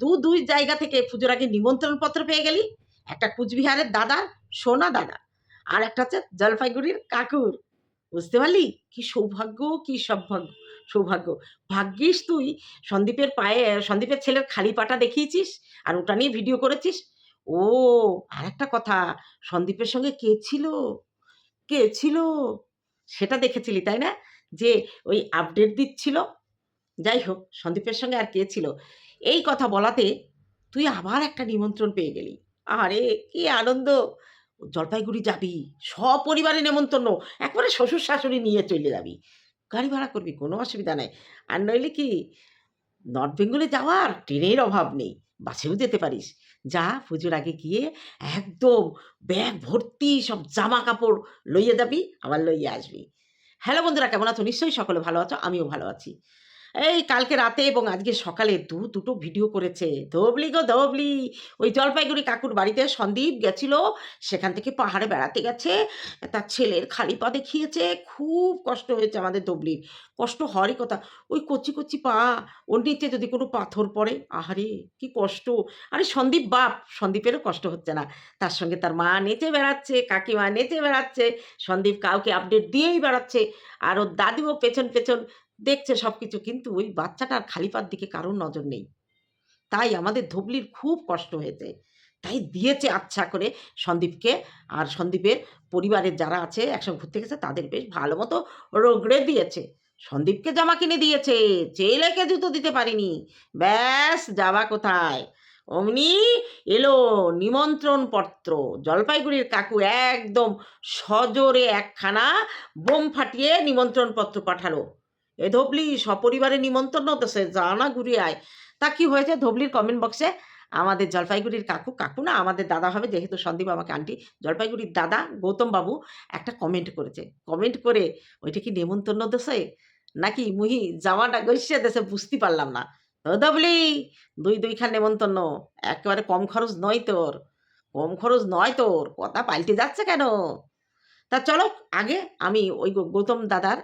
দু দুই জায়গা থেকে পুজোর আগে নিমন্ত্রণ পত্র পেয়ে গেলি, একটা কুচবিহারের দাদা সোনা দাদা আর একটা হচ্ছে জলপাইগুড়ির কাকুর। বুঝতে পারলি? কি সৌভাগ্য কি সৌভাগ্য সৌভাগ্য। ভাগ্যিস তুই, সন্দীপের পায়ে, সন্দীপের ছেলের খালি পাটা দেখিয়েছিস আর ওটা নিয়ে ভিডিও করেছিস। ও, আর একটা কথা, সন্দীপের সঙ্গে কে ছিল? কে ছিল? সেটা দেখেছিলি, তাই না? যে ওই আপডেট দিচ্ছিল। যাই হোক, সন্দীপের সঙ্গে আর কে ছিল? এই কথা বলাতে তুই আবার একটা নিমন্ত্রণ পেয়ে গেলি। আরে, কি আনন্দ! জলপাইগুড়ি যাবি, সপরিবারে নেমন্তন্ন, একবারে শ্বশুর শাশুড়ি নিয়ে চলে যাবি। গাড়ি ভাড়া করবি, কোনো অসুবিধা নেই। আর নইলে কি, নর্থ বেঙ্গলে যাওয়ার ট্রেনের অভাব নেই, বাসেও যেতে পারিস। যা, পুজোর আগে গিয়ে একদম ব্যাগ ভর্তি সব জামা কাপড় লইয়ে যাবি, আবার লইয়ে আসবি। হ্যালো বন্ধুরা, কেমন আছো? নিশ্চয়ই সকলে ভালো আছো, আমিও ভালো আছি। এই কালকে রাতে এবং আজকে সকালে দু দুটো ভিডিও করেছে। ধবলি গো ধবলি। ওই জলপাইগুড়ি কাকুর বাড়িতে সন্দীপ গেছিল, সেখান থেকে পাহাড়ে বেড়াতে গেছে। তার ছেলের খালি পা দেখিয়েছে। খুব কষ্ট হয়েছে আমাদের ধবলির। কষ্ট হওয়ারই কথা। ওই কচি কচি পা, ওর নিচে যদি কোনো পাথর পড়ে, আহারে, কি কষ্ট। আরে সন্দীপ বাপ, সন্দীপেরও কষ্ট হচ্ছে না। তার সঙ্গে তার মা নেচে বেড়াচ্ছে, কাকিমা নেচে বেড়াচ্ছে। সন্দীপ কাউকে আপডেট দিয়েই বেড়াচ্ছে। আর ওর দাদিও পেছন পেছন দেখছে সব কিছু কিন্তু ওই বাচ্চাটার খালিপার দিকে কারোর নজর নেই। তাই আমাদের ধবলির খুব কষ্ট হয়েছে। তাই দিয়েছে আচ্ছা করে সন্দীপকে। আর সন্দীপের পরিবারের যারা আছে, একসঙ্গে ঘুরতে গেছে, তাদের বেশ ভালো মতো রোগড়ে দিয়েছে। সন্দীপকে জামা কিনে দিয়েছে, ছেলেকে জুতো দিতে পারিনি। ব্যাস যাবা কোথায়? অমনি এলো নিমন্ত্রণ পত্র জলপাইগুড়ির কাকু একদম সজোরে একখানা বোম ফাটিয়ে নিমন্ত্রণ পত্র পাঠালো। এ ধবলি সপরিবারে নিমন্ত্রণ তো সে জানা ঘুরিয়ে আয়। তা কি হয়েছে ধবলির কমেন্ট বক্সে আমাদের জলপাইগুড়ির কাকু কাকু না আমাদের দাদা হবে, যেহেতু সন্দীপ আমাকে আন্টি, জলপাইগুড়ির দাদা গৌতম বাবু একটা কমেন্ট করেছে। কমেন্ট করে ওইটা কি নেমন্তন্ন দেশে নাকি মুহি জামাটা গৈসে দেশে বুঝতে পারলাম না। ধবলি, দুই দুইখান নেমন্তন্ন, একেবারে কম খরচ নয় তোর, কম খরচ নয় তোর, কথা পাল্টে যাচ্ছে কেন? তা চলো, আগে আমি ওই গৌতম দাদার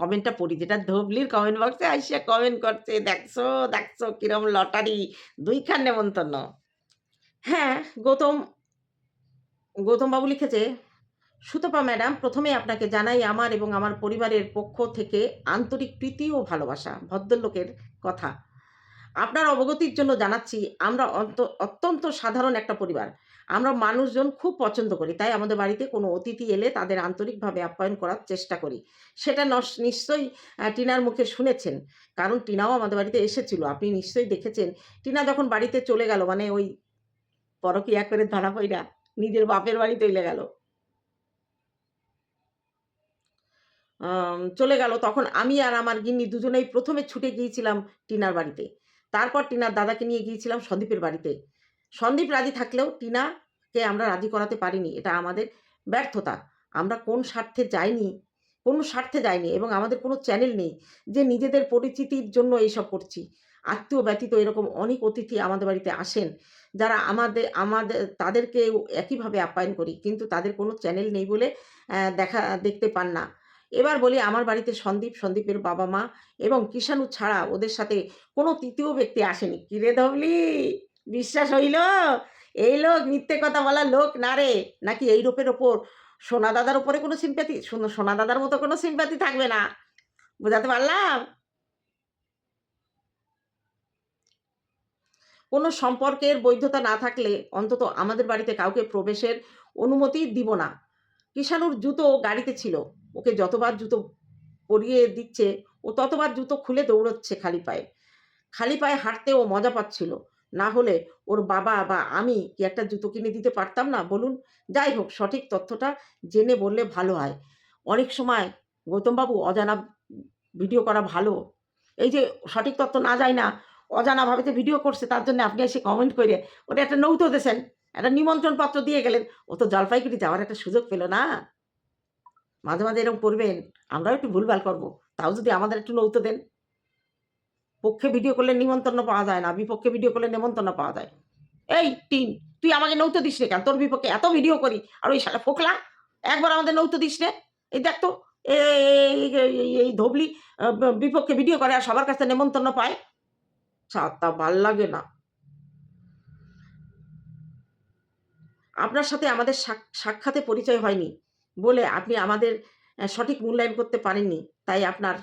কমেন্টটা পড়ি। যেটা ধবলির কমেন্ট বক্সে আইসে কমেন্ট করছে, দেখছ দেখছ কিরম লটারি, দুইখান নেমন্তন্ন। হ্যাঁ গৌতম গৌতম বাবু লিখেছে, সুতপা ম্যাডাম প্রথমে আপনাকে জানাই আমার এবং আমার পরিবারের পক্ষ থেকে আন্তরিক প্রীতি ও ভালোবাসা, ভদ্রলোকের কথা। আপনার অবগতির জন্য জানাচ্ছি, আমরা অত্যন্ত সাধারণ একটা পরিবার। আমরা মানুষজন খুব পছন্দ করি, তাই আমাদের বাড়িতে কোনো অতিথি এলে তাদের আন্তরিকভাবে আপ্যায়ন করার চেষ্টা করি। সেটা নিশ্চয়ই টিনার মুখে শুনেছেন, কারণ টিনাও আমাদের বাড়িতে এসেছিল। আপনি নিশ্চয়ই দেখেছেন, টিনা যখন বাড়িতে চলে গেল মানে ওই পরকিয়া করে ধরা পইরা নিজের বাপের বাড়ি চলে গেল। চলে গেল, তখন আমি আর আমার গিন্নি দুজনেই প্রথমে ছুটে গিয়েছিলাম টিনার বাড়িতে। তারপর টিনার দাদাকে নিয়ে গিয়েছিলাম সন্দীপের বাড়িতে। সন্দীপ রাজি থাকলেও টিনাকে আমরা রাজি করাতে পারিনি, এটা আমাদের ব্যর্থতা। আমরা কোন স্বার্থে যাইনি, কোনো স্বার্থে যাইনি এবং আমাদের কোনো চ্যানেল নেই যে নিজেদের পরিচিতির জন্য এইসব করছি। আত্মীয় ব্যতীত এরকম অনেক অতিথি আমাদের বাড়িতে আসেন, যারা আমাদের আমাদের তাদেরকে একইভাবে আপ্যায়ন করি, কিন্তু তাদের কোনো চ্যানেল নেই বলে দেখা, দেখতে পান না। এবার বলি আমার বাড়িতে সন্দীপ, সন্দীপের বাবা মা এবং কিষাণু ছাড়া ওদের সাথে কোনো তৃতীয় ব্যক্তি আসেনি। কিরে ধবলি! বিশ্বাস হইল? এই লোক মিথ্যে কথা বলা লোক না রে। নাকি এই রূপের ওপর? সোনা দাদার উপরে কোনো সিম্প্যাথি সোনা দাদার মতো কোনো সিম্প্যাথি থাকবে না। বোঝাতে পারলাম? কোনো সম্পর্কের বৈধতা না থাকলে অন্তত আমাদের বাড়িতে কাউকে প্রবেশের অনুমতি দিব না। কিষাণুর জুতো গাড়িতে ছিল। ওকে যতবার জুতো পরিয়ে দিচ্ছে, ও ততবার জুতো খুলে দৌড়চ্ছে খালি পায়ে। খালি পায়ে হাঁটতে ও মজা পাচ্ছিল। না হলে ওর বাবা বা আমি কি একটা জুতো কিনে দিতে পারতাম না? বলুন। যাই হোক, সঠিক তথ্যটা জেনে বললে ভালো হয়। অনেক সময় গৌতমবাবু অজানা ভিডিও করা ভালো। এই যে সঠিক তথ্য না যায় না অজানাভাবে যে ভিডিও করছে, তার জন্য আপনি এসে কমেন্ট করে ওটা একটা নৌতো দেশেন একটা নিমন্ত্রণ পত্র দিয়ে গেলেন, ও তো জলপাইগুড়ি যাওয়ার একটা সুযোগ পেল না? মাঝে মাঝে এরকম করবেন, আমরাও একটু ভুলভাল করব, তাও যদি আমাদের একটু নৌতো দেন। পক্ষে ভিডিও করলে নিমন্ত্রণ পাওয়া যায় না, বিপক্ষে ভিডিও করলে নিমন্ত্রণ পাওয়া যায়। এই টিন, তুই আমাকে নৌতো দিস রে কেন? তোর বিপক্ষে এত ভিডিও করি, আর ওই শালা ফোকলা, একবার আমাদের নৌতো দিস রে এই দেখ তো, এই ধবলি বিপক্ষে ভিডিও করে আর সবার কাছে নেমন্তন্ন পায়। তা ভালো লাগে না। আপনার সাথে আমাদের সাক্ষাতে পরিচয় হয়নি বলে আপনি আমাদের সঠিক মূল্যায়ন করতে পারেননি, তাই আপনার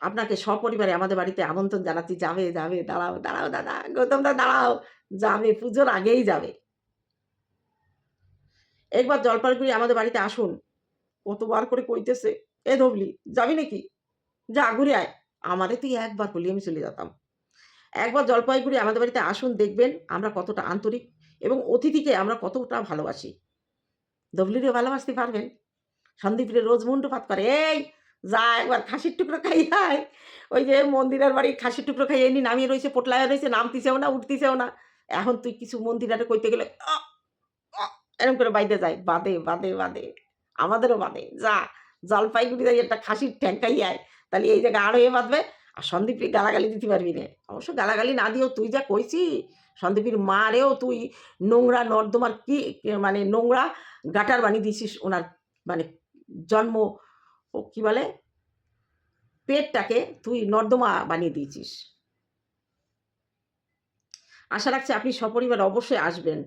আপনাকে সপরিবারে আমাদের বাড়িতে আমন্ত্রণ জানাচ্ছি, যাবে যাবে, দাঁড়াও দাঁড়াও, দাদা, গৌতম দা, দাঁড়াও, যাবে, পুজোর আগেই যাবে। একবার জলপাইগুড়ি আমাদের বাড়িতে আসুন, কতবার করে কইতেছে, এ ধবলি, যাবি নাকি? যা, ঘুরে আয়। আমারে তুই একবার বলি আমি চলে যেতাম। একবার জলপাইগুড়ি আমাদের বাড়িতে আসুন, দেখবেন আমরা কতটা আন্তরিক এবং অতিথিকে আমরা কতটা ভালোবাসি। ধবলিরে ভালোবাসতে পারবেন? সন্দীপরে রোজ মুন্ডুপাত করে, এই যা একবার খাসির টুকরো খাই আয়। ওই যে মন্দিরের বাড়ি খাসির টুকরো খাই এমনি নামিয়ে রয়েছে, পোটলায় রয়েছে, নামতিছেও না, উঠতিছেও না। এখন তুই কিছু মন্দিরারে কইতে গেলে এরকম করে বাইতে যায়, বাদে বাদে বাদে। আমাদেরও বাদে, যা, জলপাইগুড়ি যাই একটা খাসির ঠ্যাঙ্কাই আয়। তাহলে এই জায়গায় আরও এ বাঁধবে। আর সন্দীপকে গালাগালি দিতে পারবি না। অবশ্য গালাগালি না দিয়েও তুই যা কইছি, সন্দীপের মারেও তুই নোংরা নর্দমার কি মানে নোংরা গাটার বানিয়ে দিয়েছিস ওনার মানে জন্ম কি বলে? পেটটাকে তুই নর্দমা বানিয়ে দিয়েছিস। আশা রাখছি আপনি সপরিবার অবশ্যই আসবেন।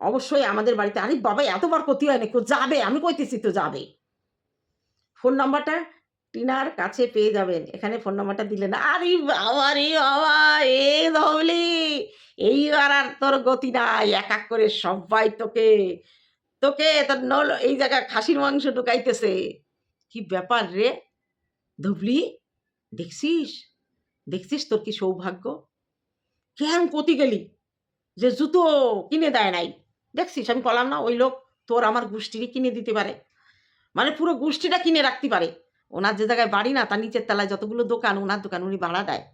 অবশ্যই আমাদের বাড়িতে। আরে বাবা, এতবার ক্ষতি হয় না যাবে। আমি কইতেছি তো যাবে। ফোন নাম্বারটা টিনার কাছে পেয়ে যাবেন। এখানে ফোন নাম্বারটা দিলে না। আরে বাবা রে বাবা, এ ধবলি এইবার আর তোর গতি নাই। এক এক করে সবাই তোকে তোকে তোর নল, এই জায়গায় খাসির মাংস ঢুকাইতেছে। কি ব্যাপার রে? ধবলি, দেখছিস? দেখছিস তোর কি সৌভাগ্য? কেন কতি গেলি? যে জুতো কিনে দেয় নাই। দেখছিস, আমি বললাম না, ওই লোক তোর আমার গোষ্ঠীরই কিনে দিতে পারে। মানে পুরো গোষ্ঠীটা কিনে রাখতে পারে। ওনার যে জায়গায় বাড়ি না, তার নিচের তলায় যতগুলো দোকান, ওনার দোকান উনি ভাড়া দেয়।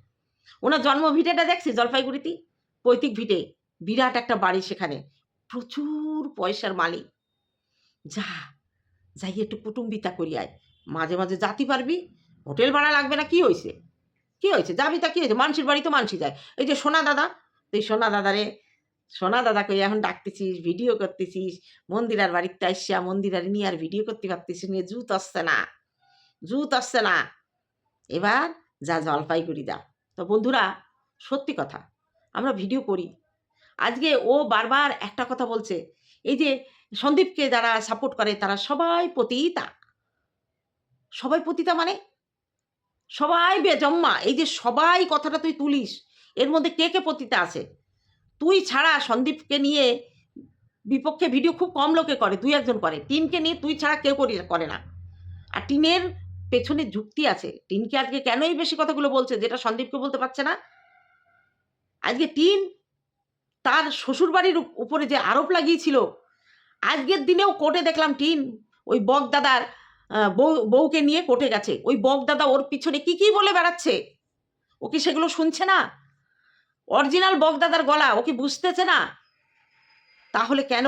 ওনার জন্ম ভিটেটা দেখছি জলপাইগুড়িতে? পৈতৃক ভিটে। বিরাট একটা বাড়ি সেখানে। প্রচুর পয়সার মালিক। যা, যাই একটু কুটুম্বিতা করি আয় মাঝে মাঝে যাতে পারবি, হোটেল ভাড়া লাগবে না, কি হয়েছে কি হয়েছে যাবি তা কি হয়েছে মানুষের বাড়ি তো মানুষই যায়। এই যে সোনা দাদা তুই সোনা দাদারে সোনা দাদাকে এখন ডাকতেছিস ভিডিও করতেছিস, মন্দিরার বাড়িতে আসিয়া মন্দিরার নিয়ে আর ভিডিও করতে পারতেছিস নিয়ে জুত আসছে না, জুত আসছে না। এবার যা জলপাইগুড়ি যা। তো বন্ধুরা, সত্যি কথা, আমরা ভিডিও করি। আজকে ও বারবার একটা কথা বলছে, এই যে সন্দীপকে যারা সাপোর্ট করে, তারা সবাই প্রতি পতিতা। সবাই পতিতা মানে? সবাই বেজম্মা। এই যে সবাই কথাটা তুই তুলিস, এর মধ্যে কে কে পতিতা আছে? তুই ছাড়া সন্দীপকে নিয়ে বিপক্ষে ভিডিও খুব কম লোকে করে, দুই একজন করে। টিনকে নিয়ে তুই ছাড়া কেউ করি করে না। আর টিনের পেছনে যুক্তি আছে। টিনকে আজকে কেনই বেশি কথাগুলো বলছে যেটা সন্দীপকে বলতে পারছে না? আজকে টিন তার শ্বশুরবাড়ির উপ- উপরে যে আরোপ লাগিয়েছিল, আজকের দিনেও কোর্টে দেখলাম টিন ওই বক দাদার বউ, বউকে নিয়ে কোর্টে গেছে। ওই বক দাদা ওর পিছনে কি কি বলে বেড়াচ্ছে? ও কি সেগুলো শুনছে না? অরিজিনাল বক দাদার গলা ও কি বুঝতেছে না? তাহলে কেন?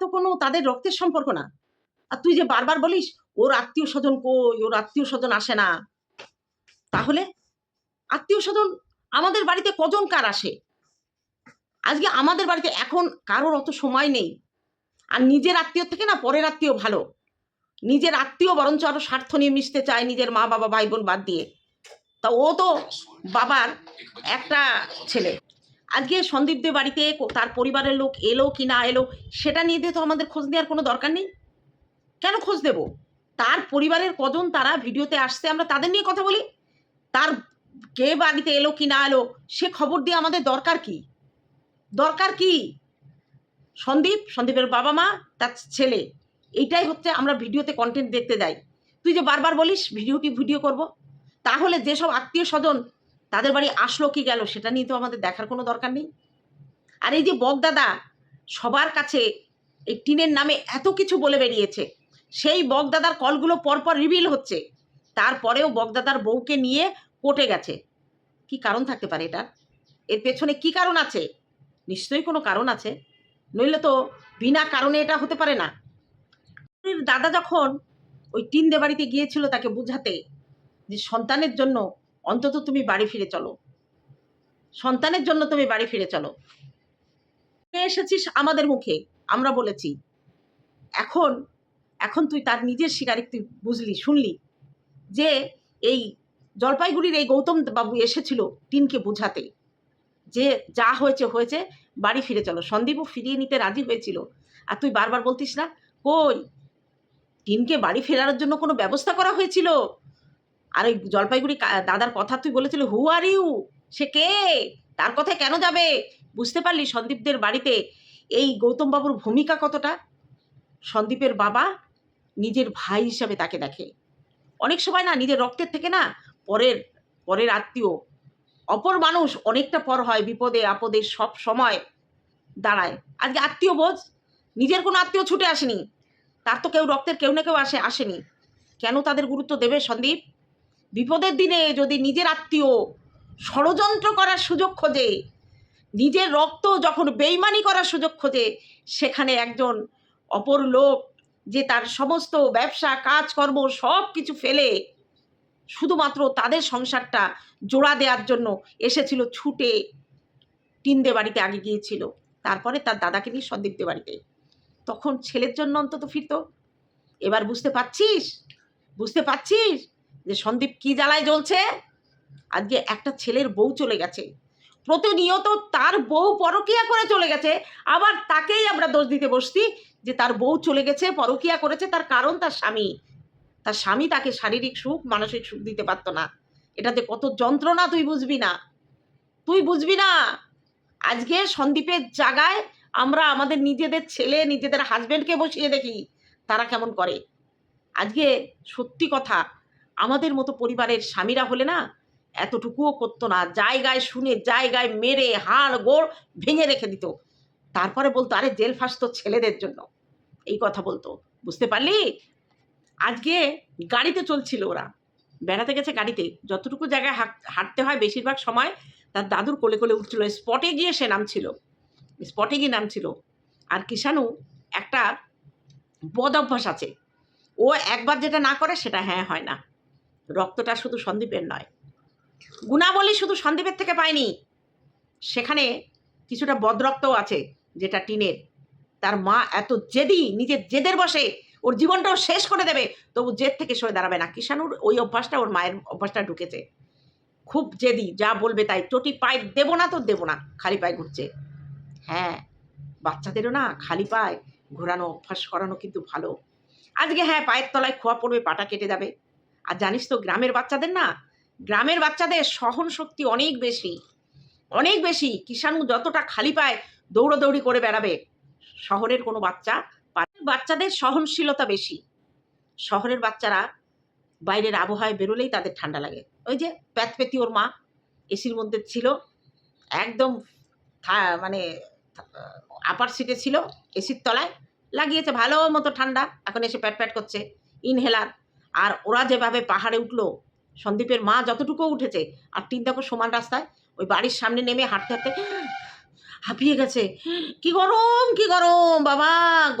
তো কোনো তাদের রক্তের সম্পর্ক না। আর তুই যে বারবার বলিস, ওর আত্মীয় স্বজন কই? ওর আত্মীয় স্বজন আসে না। তাহলে? আত্মীয় স্বজন আমাদের বাড়িতে কজন কার আসে? আজকে আমাদের বাড়িতে এখন কারোর অত সময় নেই। আর নিজের আত্মীয় থেকে না পরের আত্মীয় ভালো। নিজের আত্মীয় বরঞ্চ আরও স্বার্থ নিয়ে মিশতে চায় নিজের মা, বাবা ভাই বোন বাদ দিয়ে। তা ও তো বাবার একটা ছেলে। আজকে সন্দীপদের বাড়িতে তার পরিবারের লোক এলো কি না এলো, সেটা নিয়ে দিয়ে তো আমাদের খোঁজ নেওয়ার কোনো দরকার নেই। কেন খোঁজ দেব? তার পরিবারের কজন তারা ভিডিওতে আসছে, আমরা তাদের নিয়ে কথা বলি। তার কে বাড়িতে এলো কি না এলো, সে খবর দিয়ে আমাদের দরকার কি? দরকার কি? সন্দীপ, সন্দীপের বাবা মা, তার ছেলে। এইটাই হচ্ছে আমরা ভিডিওতে কন্টেন্ট দেখতে যাই। তুই যে বারবার বলিস ভিডিও কি ভিডিও করব? তাহলে যেসব আত্মীয় স্বজন তাদের বাড়ি আসলো কি গেল, সেটা নিয়ে তো আমাদের দেখার কোনো দরকার নেই। আর এই যে বগদাদা সবার কাছে এই টিনের নামে এত কিছু বলে বেরিয়েছে, সেই বগদাদার কলগুলো পরপর রিভিল হচ্ছে। তারপরেও বগদাদার বউকে নিয়ে কোর্টে গেছে। কি কারণ থাকতে পারে এটা এর পেছনে কি কারণ আছে? নিশ্চয়ই কোনো কারণ আছে। নইলে তো বিনা কারণে এটা হতে পারে না। দাদা যখন ওই টিন দে বাড়িতে গিয়েছিল তাকে বুঝাতে যে সন্তানের জন্য অন্তত তুমি বাড়ি ফিরে চলো। সন্তানের জন্য তুমি বাড়ি ফিরে চলো। এসেছিস আমাদের মুখে, আমরা বলেছি। এখন এখন তুই তার নিজের শিকারে তুই বুঝলি, শুনলি যে এই জলপাইগুড়ির এই গৌতম বাবু এসেছিল টিনকে বোঝাতে। যে যা হয়েছে হয়েছে বাড়ি ফিরে চলো। সন্দীপও ফিরিয়ে নিতে রাজি হয়েছিল। আর তুই বারবার বলতিস না, কই টিনকে বাড়ি ফেরানোর জন্য কোনো ব্যবস্থা করা হয়েছিল? আর ওই জলপাইগুড়ি দাদার কথা তুই বলেছিল হু আর ইউ সে কে? তার কথায় কেন যাবে? বুঝতে পারলি সন্দীপদের বাড়িতে এই গৌতম বাবুর ভূমিকা কতটা? সন্দীপের বাবা নিজের ভাই হিসাবে তাকে দেখে। অনেক সময় না, নিজের রক্তের থেকে না, পরের পরের আত্মীয় অপর মানুষ অনেকটা পর হয় বিপদে, আপদে সব সময় দাঁড়ায়। আজকে আত্মীয় বোঝ, নিজের কোনো আত্মীয় ছুটে আসেনি। তার তো কেউ রক্তের কেউ না কেউ আসে, আসেনি। কেন তাদের গুরুত্ব দেবে সন্দীপ? বিপদের দিনে যদি নিজের আত্মীয় ষড়যন্ত্র করার সুযোগ খোঁজে, নিজের রক্ত যখন বেইমানি করার সুযোগ খোঁজে, সেখানে একজন অপর লোক যে তার সমস্ত ব্যবসা, কাজকর্ম সব কিছু ফেলে শুধুমাত্র তাদের সংসারটা জোড়া দেওয়ার জন্য এসেছিল, ছুটে টিনদে বাড়িতে আগে গিয়েছিল। তারপরে তার দাদাকে নিয়ে সন্দীপদের বাড়িতে। তখন ছেলের জন্য অন্তত ফিরত। এবার বুঝতে পারছিস? বুঝতে পারছিস যে সন্দীপ কি জ্বালায় জ্বলছে? আজকে একটা ছেলের বউ চলে গেছে। প্রতিনিয়ত তার বউ পরকিয়া করে চলে গেছে। আবার তাকেই আমরা দোষ দিতে বসছি যে তার বউ চলে গেছে, পরকিয়া করেছে, তার কারণ তার স্বামী। তার স্বামী তাকে শারীরিক সুখ, মানসিক সুখ দিতে পারতো না। এটাতে কত যন্ত্রণা তুই বুঝবি না। তুই বুঝবি না? আজকে সন্দীপের জায়গায় আমরা আমাদের নিজেদের ছেলে, নিজেদের হাজবেন্ডকে বসিয়ে দেখি, তারা কেমন করে। আজকে সত্যি কথা, আমাদের মতো পরিবারের স্বামীরা হলে না, এতটুকুও করতো না। জায়গায় শুনে, জায়গায় মেরে, হাড় গোড় ভেঙে রেখে দিত। তারপরে বলতো, আরে, জেল ফাঁস তো ছেলেদের জন্য। এই কথা বলতো। বুঝতে পারলি? আজকে গাড়িতে চলছিল ওরা। বেড়াতে গেছে গাড়িতে। যতটুকু জায়গায় হাঁট- হাঁটতে হয় বেশিরভাগ সময় তার দাদুর কোলে কোলে উঠছিল। স্পটে গিয়ে সে নামছিল। স্পটে গিয়ে নামছিল। আর কিষাণু একটা বদ অভ্যাস আছে। ও একবার যেটা না করে সেটা হ্যাঁ হয় না। রক্তটা শুধু সন্দীপের নয়। গুণাবলী শুধু সন্দীপের থেকে পায়নি। সেখানে কিছুটা বদরক্তও আছে, যেটা টিনের। তার মা এত জেদি, নিজের জেদের বসে ওর জীবনটাও শেষ করে দেবে। তবু জেদ থেকে সরে দাঁড়াবে না। কিষাণুর ওই অভ্যাসটা ওর মায়ের অভ্যাসটা ঢুকেছে। খুব জেদি, যা বলবে তাই। চটি পায়ে দেবো না তো দেবো না, খালি পায়ে ঘুরছে। হ্যাঁ বাচ্চাদেরও না খালি পায়ে ঘোরানো, অভ্যাস করানো কিন্তু ভালো। আজকে হ্যাঁ পায়ের তলায় খোয়া পড়বে, পাটা কেটে যাবে। আর জানিস তো, গ্রামের বাচ্চাদের না, গ্রামের বাচ্চাদের সহন শক্তি অনেক বেশি। অনেক বেশি। কিষাণু যতটা খালি পায় দৌড়োদৌড়ি করে বেড়াবে, শহরের কোনো বাচ্চা। বাচ্চাদের সহনশীলতা বেশি। শহরের বাচ্চারা বাইরের আবহাওয়ায় বেরোলেই তাদের ঠান্ডা লাগে। ওই যে প্যাতপেতি ওর মা এসির মধ্যে ছিল, একদম মানে আপার সিটে ছিল, এসির তলায়, লাগিয়েছে ভালো মতো ঠান্ডা, এখন এসে প্যাট প্যাট করছে ইনহেলার আর ওরা যেভাবে পাহাড়ে উঠল, সন্দীপের মা যতটুকু উঠেছে, আর তিন দেখো সমান রাস্তায়, ওই বাড়ির সামনে নেমে হাঁটতে হাঁটতে হাঁপিয়ে গেছে। কি গরম কি গরম, বাবা,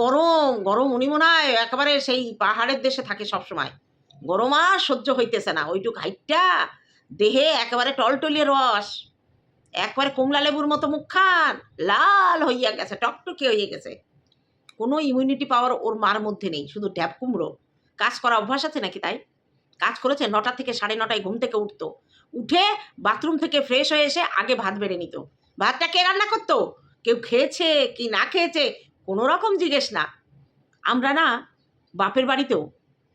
গরম গরম উনি মনে হয় একেবারে সেই পাহাড়ের দেশে থাকে সব সময় গরম আর সহ্য হইতেছে না, ওইটুক হাইটটা, দেহে একেবারে টলটলিয়ে রস, একবারে কমলা লেবুর মতো মুখখান, লাল হইয়া গেছে, টকটকে হয়ে গেছে। কোনো ইমিউনিটি পাওয়ার ওর মার মধ্যে নেই, শুধু ড্যাব কুমড়ো। কাজ করা অভ্যাস আছে নাকি তাই? কাজ করেছে, নটা থেকে সাড়ে নটায় ঘুম থেকে উঠতো। উঠে বাথরুম থেকে ফ্রেশ হয়ে এসে আগে ভাত বেড়ে নিত। ভাতটা কে রান্না করতো? কেউ খেয়েছে কি না খেয়েছে? কোনো রকম জিজ্ঞেস না। আমরা না বাপের বাড়িতেও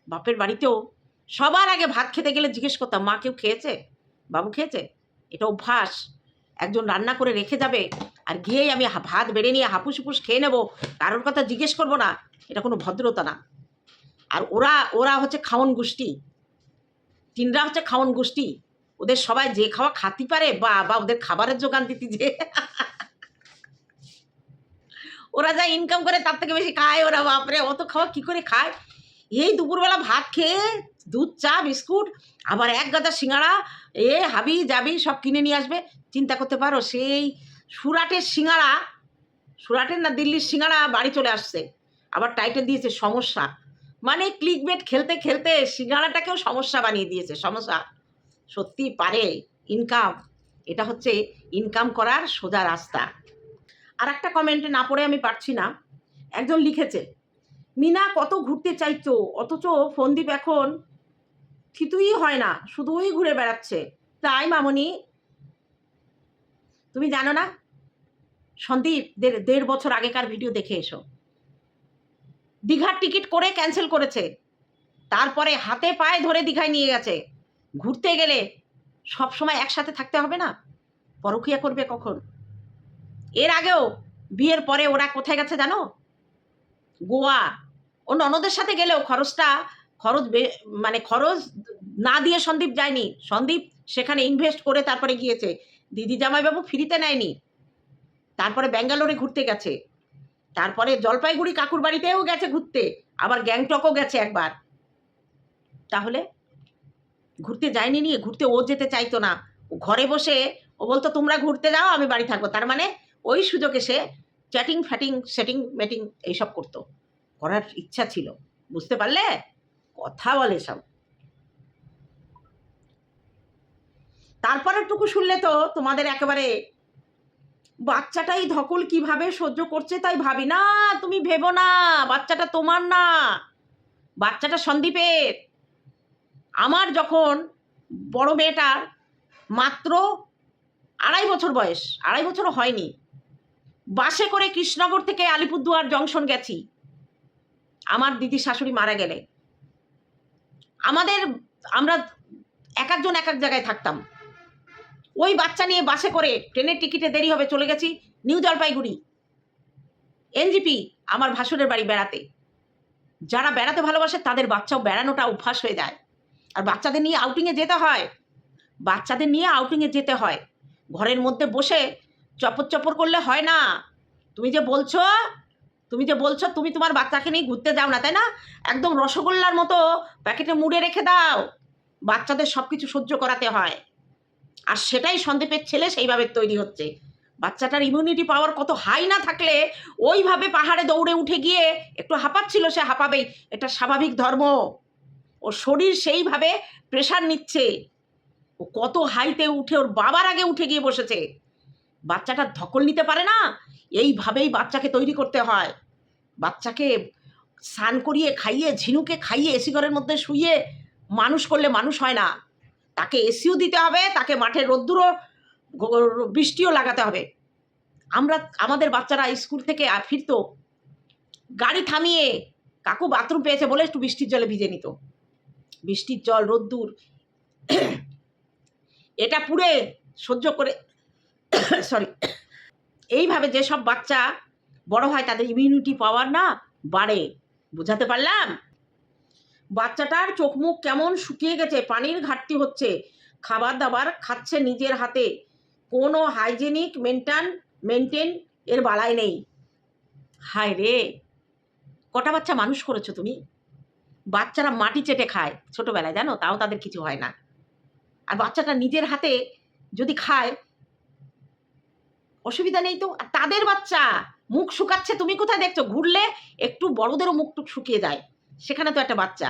বাপের বাড়িতেও সবার আগে ভাত খেতে গেলে জিজ্ঞেস করতাম, মা, কেউ খেয়েছে? বাবু খেয়েছে? এটা অভ্যাস। একজন রান্না করে রেখে যাবে আর গিয়েই আমি ভাত বেড়ে নিয়ে হাপুস হুপুস খেয়ে নেব। কারোর কথা জিজ্ঞেস করব না। এটা কোনো ভদ্রতা না। আর ওরা ওরা হচ্ছে খাওন গোষ্ঠী। তিনরা হচ্ছে খাওন গোষ্ঠী। ওদের সবাই যে খাওয়া খাতি পারে, বা বা ওদের খাবারের যোগান দিতি যে। ওরা যা ইনকাম করে তার থেকে বেশি খায় ওরা, বাপরে, অত খাওয়া কি করে খায়? এই দুপুরবেলা ভাত খেয়ে দুধ, চা, বিস্কুট, আবার এক গাদা সিঙ্গাড়া, এ, হাবি যাবি সব কিনে নিয়ে আসবে। চিন্তা করতে পারো, সেই সুরাটের সিঙ্গাড়া, সুরাটের না দিল্লির সিঙ্গাড়া বাড়ি চলে আসছে। আবার টাইটেল দিয়েছে সমস্যা। মানে ক্লিক বেট খেলতে খেলতে সিঙ্গাড়াটাকেও সমস্যা বানিয়ে দিয়েছে, সমস্যা। সত্যি পারে ইনকাম এটা হচ্ছে ইনকাম করার সোজা রাস্তা। আর একটা কমেন্টে না পড়ে আমি পারছি না। একজন লিখেছে, মিনা, কত ঘুরতে চাইতো অথচ ফন্দীপ এখন থিতুই হয় না, শুধুই ঘুরে বেড়াচ্ছে। তাই মামনি, তুমি জানো না? সন্দীপ, দেড় বছর আগেকার ভিডিও দেখে এসো। দীঘার টিকিট করে ক্যান্সেল করেছে। তারপরে হাতে পায়ে ধরে দীঘায় নিয়ে গেছে। ঘুরতে গেলে সব সময় একসাথে থাকতে হবে না? পরকিয়া করবে কখন? এর আগেও বিয়ের পরে ওরা কোথায় গেছে জানো? গোয়া। ও ননদের সাথে গেলেও খরচটা, খরচ মানে খরচ না দিয়ে সন্দীপ যায়নি। সন্দীপ সেখানে ইনভেস্ট করে তারপরে গিয়েছে। দিদি জামাইবাবু ফ্রিতে নেয়নি। তারপরে ব্যাঙ্গালোরে ঘুরতে গেছে। তারপরে জলপাইগুড়ি কাকুর বাড়িতেও গেছে ঘুরতে। আবার গ্যাংটকও গেছে একবার। তাহলে ঘুরতে যায়নি নিয়ে ঘুরতে ও যেতে চাইতো না। ঘরে বসে, ও বলতো, তোমরা ঘুরতে যাও, আমি বাড়ি থাকব। তার মানে ওই সুযোগে সে চ্যাটিং ফ্যাটিং সেটিং মেটিং এইসব করতো। করার ইচ্ছা ছিল। বুঝতে পারলে? কথা বলে সব। তারপরের টুকু শুনলে তো তোমাদের একেবারে বাচ্চাটাই ধকল কীভাবে সহ্য করছে তাই ভাবি, না, তুমি ভেবো না, বাচ্চাটা তোমার না। বাচ্চাটা সন্দীপের। আমার যখন বড় মেয়েটার মাত্র আড়াই বছর বয়স, আড়াই বছরও হয়নি, বাসে করে কৃষ্ণনগর থেকে আলিপুরদুয়ার জংশন গেছি, আমার দিদি শাশুড়ি মারা গেলে। আমাদের, আমরা এক একজন এক এক জায়গায় থাকতাম। ওই বাচ্চা নিয়ে বাসে করে ট্রেনের টিকিটে দেরি হবে চলে গেছি নিউ জলপাইগুড়ি, এনজিপি, আমার ভাসুরের বাড়ি বেড়াতে। যারা বেড়াতে ভালোবাসে তাদের বাচ্চাও বেড়ানোটা অভ্যাস হয়ে যায়। আর বাচ্চাদের নিয়ে আউটিংয়ে যেতে হয়। বাচ্চাদের নিয়ে আউটিংয়ে যেতে হয়। ঘরের মধ্যে বসে চপর চপর করলে হয় না। তুমি যে বলছো, তুমি যে বলছো, তুমি তোমার বাচ্চাকে নিয়ে ঘুরতে যাও না, তাই না? একদম রসগোল্লার মতো প্যাকেটে মুড়ে রেখে দাও। বাচ্চাদের সব কিছু সহ্য করাতে হয়। আর সেটাই সন্দীপের ছেলে সেইভাবে তৈরি হচ্ছে। বাচ্চাটার ইমিউনিটি পাওয়ার কত হাই না থাকলে ওইভাবে পাহাড়ে দৌড়ে উঠে গিয়ে একটু হাঁপাচ্ছিল সে, হাঁপাবেই। এটা স্বাভাবিক ধর্ম। ও শরীর সেইভাবে প্রেশার নিচ্ছে। ও কত হাইতে উঠে, ওর বাবার আগে উঠে গিয়ে বসেছে। বাচ্চাটা ধকল নিতে পারে না? এইভাবেই বাচ্চাকে তৈরি করতে হয়। বাচ্চাকে স্নান করিয়ে, খাইয়ে, ঝিনুকে খাইয়ে, এসি ঘরের মধ্যে শুইয়ে মানুষ করলে মানুষ হয় না। তাকে এসিও দিতে হবে, তাকে মাঠে রোদ্দুরও বৃষ্টিও লাগাতে হবে। আমরা, আমাদের বাচ্চারা স্কুল থেকে ফিরতো। গাড়ি থামিয়ে কাকু বাথরুম পেয়েছে বলে একটু বৃষ্টির জলে ভিজে নিত। বৃষ্টির জল, রোদ্দুর। এটা পুরে সহ্য করে সরি এইভাবে যেসব বাচ্চা বড় হয়, তাদের ইমিউনিটি পাওয়ার না বাড়ে। বুঝাতে পারলাম? বাচ্চাটার চোখ মুখ কেমন শুকিয়ে গেছে, পানির ঘাটতি হচ্ছে। খাবার দাবার খাচ্ছে নিজের হাতে। কোনো হাইজেনিক মেনটেন মেনটেন এর বালাই নেই। হায় রে কটা বাচ্চা মানুষ করেছ তুমি? বাচ্চারা মাটি চেটে খায় ছোটবেলায়, জানো? তাও তাদের কিছু হয় না। আর বাচ্চাটা নিজের হাতে যদি খায়, অসুবিধা নেই তো? আর তাদের বাচ্চা, মুখ শুকাচ্ছে, তুমি কোথায় দেখছ? ঘুরলে একটু বড়দেরও মুখ টুক শুকিয়ে যায়। সেখানে তো একটা বাচ্চা।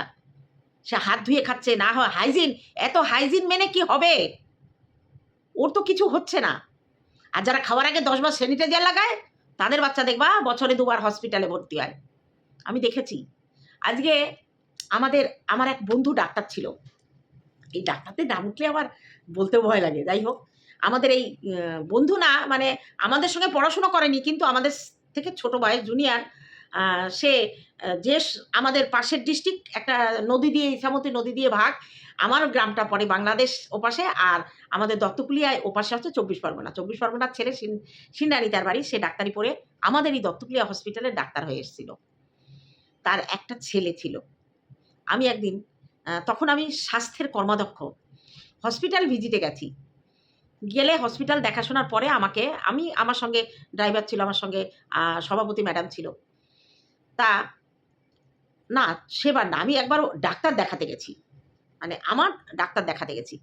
সে হাত ধুয়ে খাচ্ছে, না হয় হাইজিন এত হাইজিন মেনে কি হবে? ওর তো কিছু হচ্ছে না। আর যারা খাওয়ার আগে দশবার স্যানিটাইজার লাগায়, তাদের বাচ্চা দেখবা বছরে দুবার হসপিটালে ভর্তি হয়। আমি দেখেছি। আজকে আমাদের, আমার এক বন্ধু ডাক্তার ছিল। এই ডাক্তারদের নাম উঠলে আবার বলতে ভয় লাগে। যাই হোক, আমাদের এই বন্ধু না মানে আমাদের সঙ্গে পড়াশুনো করেনি, কিন্তু আমাদের থেকে ছোট বয়স জুনিয়র সে যে আমাদের পাশের ডিস্ট্রিক্ট একটা নদী দিয়ে ইসামতি নদী দিয়ে ভাগ, আমার গ্রামটা পড়ে বাংলাদেশ ওপাশে, আর আমাদের দত্তকুলিয়ায় ওপাশে হচ্ছে চব্বিশ পরগনা। চব্বিশ পরগনার ছেলে সিন- সিন্নারি তার বাড়ি, সে ডাক্তারি পড়ে আমাদের এই দত্তকুলিয়া হসপিটালে ডাক্তার হয়ে এসেছিল। তার একটা ছেলে ছিল। আমি একদিন তখন আমি স্বাস্থ্যের কর্মাধ্যক্ষ হসপিটাল ভিজিটে গেছি। গেলে হসপিটাল দেখাশোনার পরে আমাকে, আমি আমার সঙ্গে ড্রাইভার ছিল, আমার সঙ্গে সভাপতি ম্যাডাম ছিল। তা, না, সেবার না, আমি একবার ডাক্তার দেখাতে গেছি। মানে আমার ডাক্তার দেখাতে গেছি।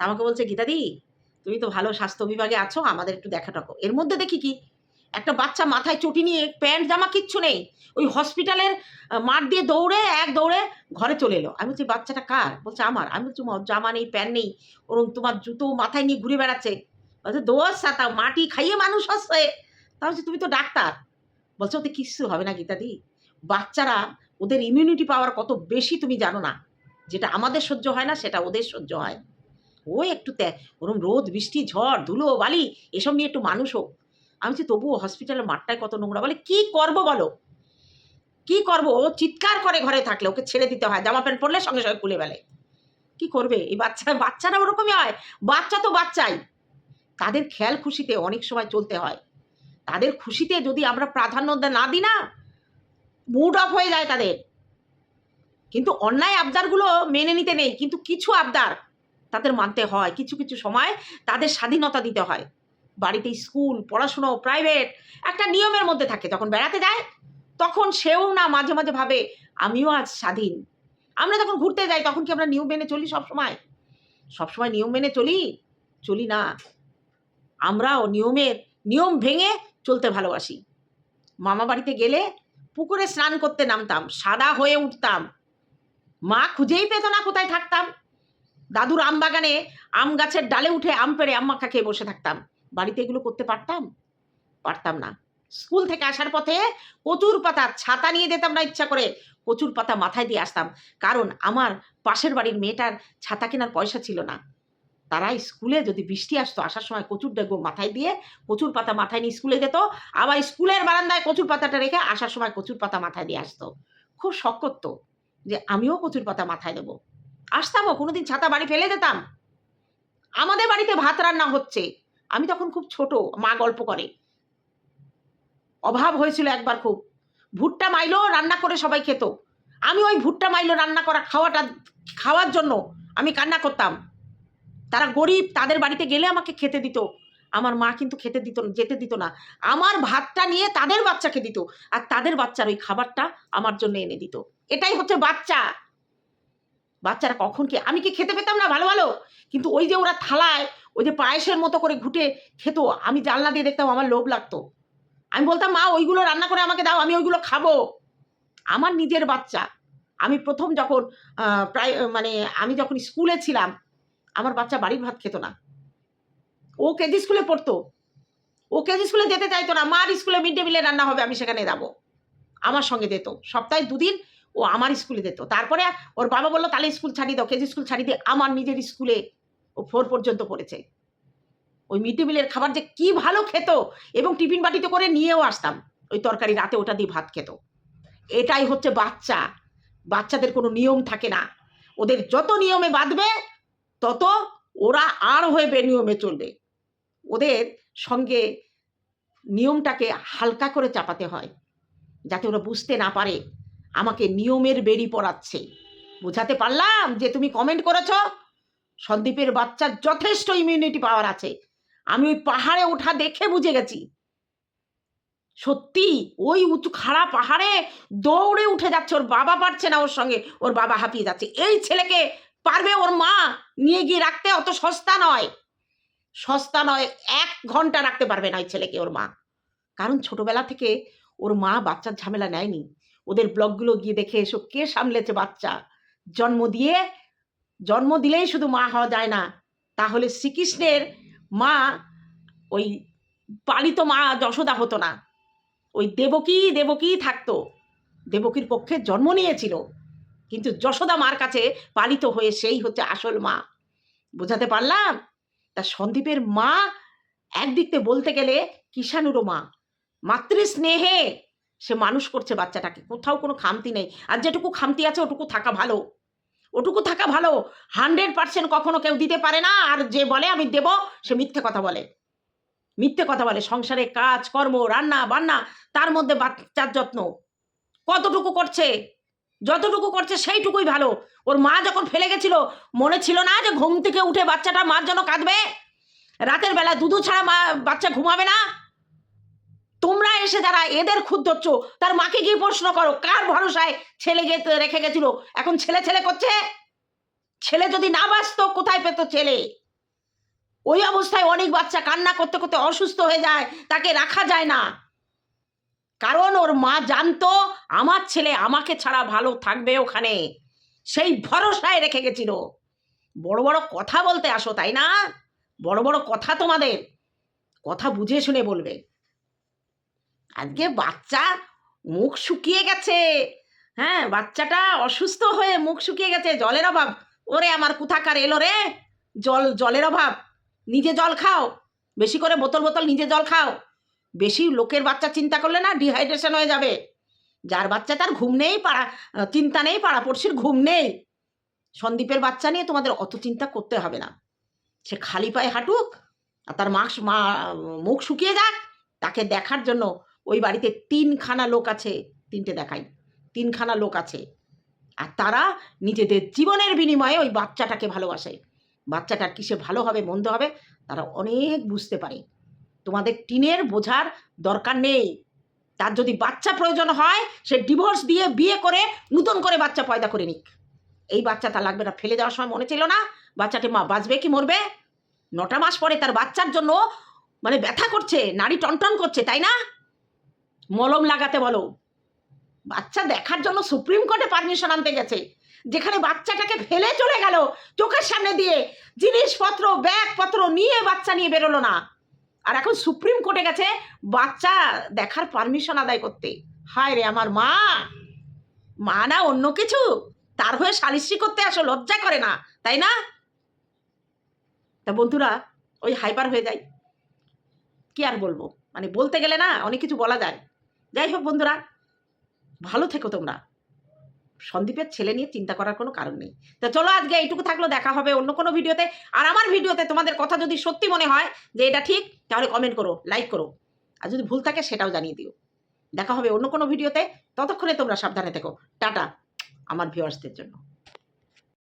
আমাকে বলছে, গীতাদি, তুমি তো ভালো স্বাস্থ্য বিভাগে আছো, আমাদের একটু দেখা টাকো এর মধ্যে দেখি কি একটা বাচ্চা মাথায় চটি নিয়ে প্যান্ট, জামা কিচ্ছু নেই। ওই হসপিটালের মাঠ দিয়ে দৌড়ে, এক দৌড়ে ঘরে চলে এলো। আমি বলছি, বাচ্চাটা কার? বলছে, আমার। আমি বলছি জামা নেই, প্যান্ট নেই। ওরকম তোমার জুতো মাথায় নিয়ে ঘুরে বেড়াচ্ছে। বলছে, দোষ সাতা মাটি খাইয়ে মানুষ হচ্ছে। তা বলছি, তুমি তো ডাক্তার। বলছে, ওতে কিচ্ছু হবে না গীতাদি। বাচ্চারা, ওদের ইমিউনিটি পাওয়ার কত বেশি তুমি জানো না। যেটা আমাদের সহ্য হয় না, সেটা ওদের সহ্য হয়। ও একটু ত্যাগ, ওরম রোদ, বৃষ্টি, ঝড়, ধুলো, বালি, এসব নিয়ে একটু মানুষ হোক। আমি বলছি, তবুও হসপিটালের মাঠটায় কত নোংরা? বলে, কি করব বলো? কি করব? ও চিৎকার করে ঘরে থাকলে, ওকে ছেড়ে দিতে হয়, জামা প্যান্ট পরলে সঙ্গে সঙ্গে খুলে ফেলে। কি করবে? এই বাচ্চা বাচ্চারা ওরকমই হয়। বাচ্চা তো বাচ্চাই। তাদের খেয়াল খুশিতে অনেক সময় চলতে হয়। তাদের খুশিতে যদি আমরা প্রাধান্য না দিই না মুড অফ হয়ে যায় তাদের। কিন্তু অন্যায় আবদারগুলো মেনে নিতে নেই। কিন্তু কিছু আবদার তাদের মানতে হয়। কিছু কিছু সময় তাদের স্বাধীনতা দিতে হয়। বাড়িতে স্কুল পড়াশুনো প্রাইভেট একটা নিয়মের মধ্যে থাকে। যখন বেড়াতে যায়, তখন সেও না মাঝে মাঝে ভাবে, আমিও আজ স্বাধীন। আমরা যখন ঘুরতে যাই, তখন কি আমরা নিয়ম মেনে চলি সবসময়? সবসময় নিয়ম মেনে চলি? চলি না। আমরাও নিয়মের, নিয়ম ভেঙে চলতে ভালোবাসি। মামা বাড়িতে গেলে পুকুরে স্নান করতে নামতাম, সাদা হয়ে উঠতাম। মা খুঁজেই পেত না কোথায় থাকতাম। দাদুর আম বাগানে আম গাছের ডালে উঠে আম পেড়ে আম মাখা খেয়ে বসে থাকতাম। বাড়িতে এগুলো করতে পারতাম? পারতাম না। স্কুল থেকে আসার পথে কচুর পাতা ছাতা নিয়ে যেতাম না ইচ্ছা করে। কচুর পাতা মাথায় দিয়ে আসতাম। কারণ আমার পাশের বাড়ির মেয়েটার ছাতা কেনার পয়সা ছিল না। তারা স্কুলে যদি বৃষ্টি আসতো, আসার সময় কচুর ডেগো মাথায় দিয়ে কচুর পাতা মাথায় নিয়ে স্কুলে যেত। আবার স্কুলের বারান্দায় কচুর পাতাটা রেখে আসার সময় কচুর পাতা মাথায় দিয়ে আসতো। খুব শখ করতো যে আমিও কচুর পাতা মাথায় দেবো। আসতামও, কোনোদিন ছাতা বাড়ি ফেলে যেতাম। আমাদের বাড়িতে ভাত রান্না হচ্ছে। আমি তখন খুব ছোট, মা গল্প করে। অভাব হয়েছিল একবার খুব। ভুট্টা মাইলো, রান্না করে সবাই খেত। আমি ওই ভুট্টা মাইলো রান্না করা খাওয়াটা, খাওয়ার জন্য আমি কান্না করতাম। তারা গরিব, তাদের বাড়িতে গেলে আমাকে খেতে দিত। আমার মা কিন্তু খেতে দিত, যেতে দিত না। আমার ভাতটা নিয়ে তাদের বাচ্চাকে দিত। আর তাদের বাচ্চার ওই খাবারটা আমার জন্য এনে দিত। এটাই হচ্ছে বাচ্চা। বাচ্চারা কখন কি, আমি কি খেতে পেতাম না? ভালো ভালো। কিন্তু ওই যে ওরা থালায়, ওই যে পায়েসের মতো করে ঘুটে খেত, আমি জানলা দিয়ে দেখতাম আমার লোভ লাগতো। আমি বলতাম, মা, ওইগুলো রান্না করে আমাকে দাও, আমি ওইগুলো খাব। আমার নিজের বাচ্চা, আমি প্রথম যখন প্রায় মানে আমি যখন স্কুলে ছিলাম, আমার বাচ্চা বাড়ির ভাত খেত না। ও কেজি স্কুলে পড়তো। ও কেজি স্কুলে যেতে চাইতো না। মার স্কুলে মিড ডে মিলে রান্না হবে, আমি সেখানে যাব। আমার সঙ্গে যেত। সপ্তাহে দুদিন ও আমার স্কুলে যেত। তারপরে ওর বাবা বলল, তাহলে স্কুল ছাড়িয়ে দাও কেজি স্কুল ছাড়িয়ে দিয়ে আমার নিজের স্কুলে ও ফোর পর্যন্ত পড়েছে। ওই মিড ডে মিলের খাবার যে কি ভালো খেত এবং টিফিন বাটিতে করে নিয়েও আসতাম। ওই তরকারি রাতে ওটা দিয়ে ভাত খেত। এটাই হচ্ছে বাচ্চা। বাচ্চাদের কোনো নিয়ম থাকে না। ওদের যত নিয়মে বাঁধবে, তত ওরা আর হয়ে বেনিয়মে চলবে। ওদের সঙ্গে নিয়মটাকে হালকা করে চাপাতে হয়, যাতে ওরা বুঝতে না পারে আমাকে নিয়মের বেরি পড়াচ্ছে। বোঝাতে পারলাম যে তুমি কমেন্ট করেছ? সন্দীপের বাচ্চার যথেষ্ট ইমিউনিটি পাওয়ার আছে। আমি ওই পাহাড়ে ওঠা দেখে বুঝে গেছি। সত্যি, ওই উঁচু খাড়া পাহাড়ে দৌড়ে উঠে যাচ্ছে, ওর বাবা পারছে না ওর সঙ্গে, ওর বাবা হাঁপিয়ে যাচ্ছে। এই ছেলেকে পারবে ওর মা নিয়ে গিয়ে রাখতে? অত সস্তা নয়। সস্তা নয়, এক ঘণ্টা রাখতে পারবে না ওই ছেলেকে ওর মা। কারণ ছোটবেলা থেকে ওর মা বাচ্চার ঝামেলা নেয়নি। ওদের ব্লগগুলো গিয়ে দেখে এসো, কে সামলেছে বাচ্চা? জন্ম দিয়ে, জন্ম দিলেই শুধু মা হওয়া যায় না। তাহলে শ্রীকৃষ্ণের মা, ওই পালিত মা যশোদা হতো না। ওই দেবকী দেবকী থাকতো। দেবকীর পক্ষে জন্ম নিয়েছিল। কিন্তু যশোদা মার কাছে পালিত হয়ে সেই হচ্ছে আসল মা। বোঝাতে পারলাম? তা সন্দীপের মা একদিক বলতে গেলে কিষানুরও মা। মাতৃস্নেহে সে মানুষ করছে বাচ্চাটাকে। কোথাও কোনো খামতি নেই। আর যেটুকু খামতি আছে, ওটুকু থাকা ভালো। ওটুকু থাকা ভালো। হান্ড্রেড পার্সেন্ট কখনো কেউ দিতে পারে না। আর যে বলে, আমি দেব, সে মিথ্যে কথা বলে। মিথ্যে কথা বলে। সংসারে কাজ, কর্ম, রান্না, বান্না, তার মধ্যে বাচ্চার যত্ন। কতটুকু করছে? যতটুকু করছে, সেইটুকুই ভালো। ওর মা যখন ফেলে গেছিল, মনে ছিল না যে ঘুম থেকে উঠে বাচ্চাটা মার জন্য কাঁদবে? রাতের বেলা দুধু ছাড়া মা বাচ্চা ঘুমাবে না? তোমরা এসে যারা এদের খুদ ধরছ, তার মাকে গিয়ে প্রশ্ন করো, কার ভরসায় ছেলে গে রেখে গেছিল? এখন ছেলে ছেলে করছে? ছেলে যদি না বাঁচতো, কোথায় পেতো ছেলে? ওই অবস্থায় অনেক বাচ্চা কান্না করতে করতে অসুস্থ হয়ে যায়, তাকে রাখা যায় না। কারণ ওর মা জানতো, আমার ছেলে আমাকে ছাড়া ভালো থাকবে ওখানে। সেই ভরসায় রেখে গেছিল। বড় বড় কথা বলতে আসো, তাই না? বড় বড় কথা তোমাদের। কথা বুঝে শুনে বলবে। আজকে বাচ্চা মুখ শুকিয়ে গেছে। হ্যাঁ বাচ্চাটা অসুস্থ হয়ে মুখ শুকিয়ে গেছে। জলের অভাব। ওরে, আমার কোথাকার এলো রে? জল, জলের অভাব। নিজে জল খাও। বেশি করে বোতল বোতল নিজে জল খাও। বেশি লোকের বাচ্চা চিন্তা করলে না ডিহাইড্রেশন হয়ে যাবে। যার বাচ্চা তার ঘুম নেই, পাড়া চিন্তা নেই পাড়া পড়শির ঘুম নেই। সন্দীপের বাচ্চা নিয়ে তোমাদের অত চিন্তা করতে হবে না। সে খালি পায়ে হাঁটুক, আর তার মাস, মা, মুখ শুকিয়ে যাক, তাকে দেখার জন্য ওই বাড়িতে তিনখানা লোক আছে, তিনটে দেখাই, তিনখানা লোক আছে। আর তারা নিজেদের জীবনের বিনিময়ে ওই বাচ্চাটাকে ভালোবাসে। বাচ্চাটার কিসে ভালো হবে, মন্দ হবে, তারা অনেক বুঝতে পারে। তোমাদের টিনের বোঝার দরকার নেই। তার যদি বাচ্চা প্রয়োজন হয়, সে ডিভোর্স দিয়ে বিয়ে করে, নতুন করে বাচ্চা পয়দা করে নিক। এই বাচ্চা তার লাগবে না, ফেলে যাওয়ার সময় মনে ছিল না? বাচ্চাটি মা বাঁচবে কি মরবে? নটা মাস পরে তার বাচ্চার জন্য মানে ব্যথা করছে নারী টনটন করছে, তাই না? মলম লাগাতে বলো। বাচ্চা দেখার জন্য সুপ্রিম কোর্টে পারমিশন আনতে গেছে। যেখানে বাচ্চাটাকে ফেলে চলে গেল চোখের সামনে দিয়ে, জিনিসপত্র, ব্যাগপত্র নিয়ে বাচ্চা নিয়ে বেরোলো না। আর এখন সুপ্রিম কোর্টে গেছে বাচ্চা দেখার পারমিশন আদায় করতে। হায় রে আমার মা! মা না অন্য কিছু? তার হয়ে সালিশি করতে আসো, লজ্জা করে না, তাই না? তা বন্ধুরা, ওই হাইপার হয়ে যায় কি আর বলব? মানে বলতে গেলে না, অনেক কিছু বলা যায়। যাই হোক বন্ধুরা, ভালো থেকো তোমরা। সন্দীপের ছেলে নিয়ে চিন্তা করার কোনো কারণ নেই। তো চলো আজকে এইটুকু থাকল, দেখা হবে অন্য কোনো ভিডিওতে। আর আমার ভিডিওতে তোমাদের কথা যদি সত্যি মনে হয় যে এটা ঠিক, তাহলে কমেন্ট করো লাইক করো। আর যদি ভুল থাকে সেটাও জানিয়ে দিও। দেখা হবে অন্য কোনো ভিডিওতে। ততক্ষণে তোমরা সাবধানে থেকো। টাটা, আমার ভিউয়ার্সদের জন্য।